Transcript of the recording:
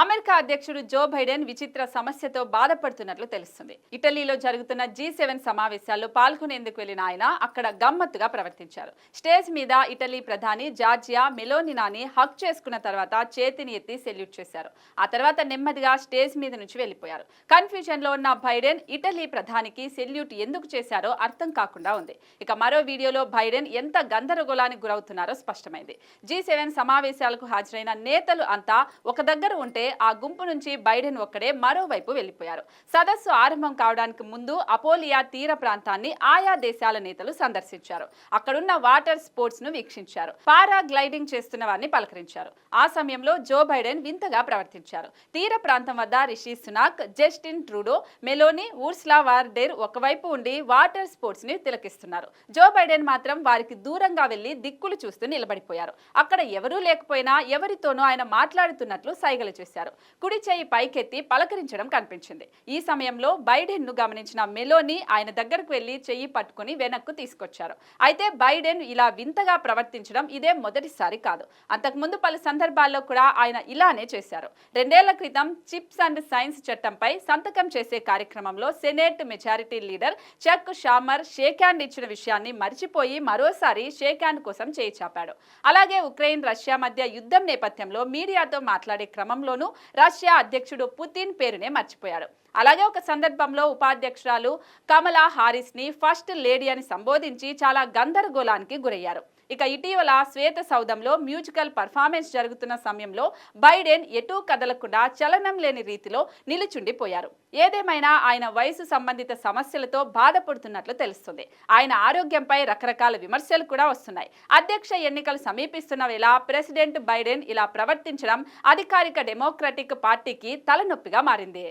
America అధ్యక్షుడు Joe Biden విచిత్ర సమస్యతో బాధపడుతున్నట్లు తెలుస్తుంది. ఇటలీలో జరుగుతున్న జీ సెవెన్ సమావేశాల్లో పాల్గొనేందుకు వెళ్ళిన ఆయన అక్కడ గమ్మత్తుగా ప్రవర్తించారు. స్టేజ్ మీద ఇటలీ ప్రధాని జార్జియా మెలోనినాని హక్ చేసుకున్న తర్వాత చేతిని ఎత్తి సెల్యూట్ చేశారు. ఆ తర్వాత నెమ్మదిగా స్టేజ్ మీద నుంచి వెళ్ళిపోయారు కన్ఫ్యూజన్లో ఉన్న బైడెన్ ఇటలీ ప్రధానికి సెల్యూట్ ఎందుకు చేశారో అర్థం కాకుండా ఉంది. ఇక మరో వీడియోలో బైడెన్ ఎంత గందరగోళానికి గురవుతున్నారో స్పష్టమైంది. జీ సెవెన్ సమావేశాలకు హాజరైన నేతలు అంతా ఒక దగ్గర ఉంటే ఆ గుంపు నుంచి బైడెన్ ఒక్కడే మరోవైపు వెళ్ళిపోయారు సదస్సు ఆరంభం కావడానికి ముందు అపోలియా తీర ప్రాంతాన్ని ఆయా దేశాల నేతలు సందర్శించారు. అక్కడున్న వాటర్ స్పోర్ట్స్ను వీక్షించారు. పారా గ్లైడింగ్ చేస్తున్న వారిని పలకరించారు. ఆ సమయంలో జో బైడెన్ వింతగా ప్రవర్తించారు. తీర ప్రాంతం వద్ద Rishi Sunak Justin Trudeau Meloni Ursula వార్డేర్ ఒకవైపు ఉండి వాటర్ స్పోర్ట్స్ని తిలకిస్తున్నారు. జో బైడెన్ మాత్రం వారికి దూరంగా వెళ్ళి దిక్కులు చూస్తూ నిలబడిపోయారు. అక్కడ ఎవరూ లేకపోయినా ఎవరితోనూ ఆయన మాట్లాడుతున్నట్లు సైగలు చేశారు. కుడి చేయి పైకెత్తి పలకరించడం కనిపించింది. ఈ సమయంలో బైడెన్ను గమనించిన మెలోని ఆయన దగ్గరకు వెళ్ళి చెయ్యి పట్టుకుని వెనక్కు తీసుకొచ్చారు. అయితే బైడెన్ ఇలా వింతగా ప్రవర్తించడం ఇదే మొదటిసారి కాదు. అంతకుముందు పలు సందర్భాల్లో కూడా ఆయన ఇలానే చేశారు. రెండేళ్ళ క్రితం చిప్స్ అండ్ సైన్స్ చట్టంపై సంతకం చేసే కార్యక్రమంలో senate majority leader Chuck Schumer shake hand ఇచ్చిన విషయాన్ని మర్చిపోయి మరోసారి షేక్ హ్యాండ్ కోసం చేయి చాపాడు. అలాగే ఉక్రెయిన్ రష్యా మధ్య యుద్ధం నేపథ్యంలో మీడియాతో మాట్లాడే క్రమంలోనూ రష్యా అధ్యక్షుడు పుతిన్ పేరునే మర్చిపోయాడు. అలాగే ఒక సందర్భంలో ఉపాధ్యక్షురాలు కమలా హారిస్ని ఫస్ట్ లేడీ అని సంబోధించి చాలా గందరగోళానికి గురయ్యారు. ఇక ఇటీవల శ్వేత సౌధంలో మ్యూజికల్ పర్ఫార్మెన్స్ జరుగుతున్న సమయంలో బైడెన్ ఎటూ కదలకుండా చలనం లేని రీతిలో నిలుచుండిపోయారు. ఏదేమైనా ఆయన వయసు సంబంధిత సమస్యలతో బాధపడుతున్నట్లు తెలుస్తుంది. ఆయన ఆరోగ్యంపై రకరకాల విమర్శలు కూడా వస్తున్నాయి. అధ్యక్ష ఎన్నికలు సమీపిస్తున్న వేళ ప్రెసిడెంట్ బైడెన్ ఇలా ప్రవర్తించడం అధికారిక డెమోక్రటిక్ పార్టీకి తలనొప్పిగా మారింది.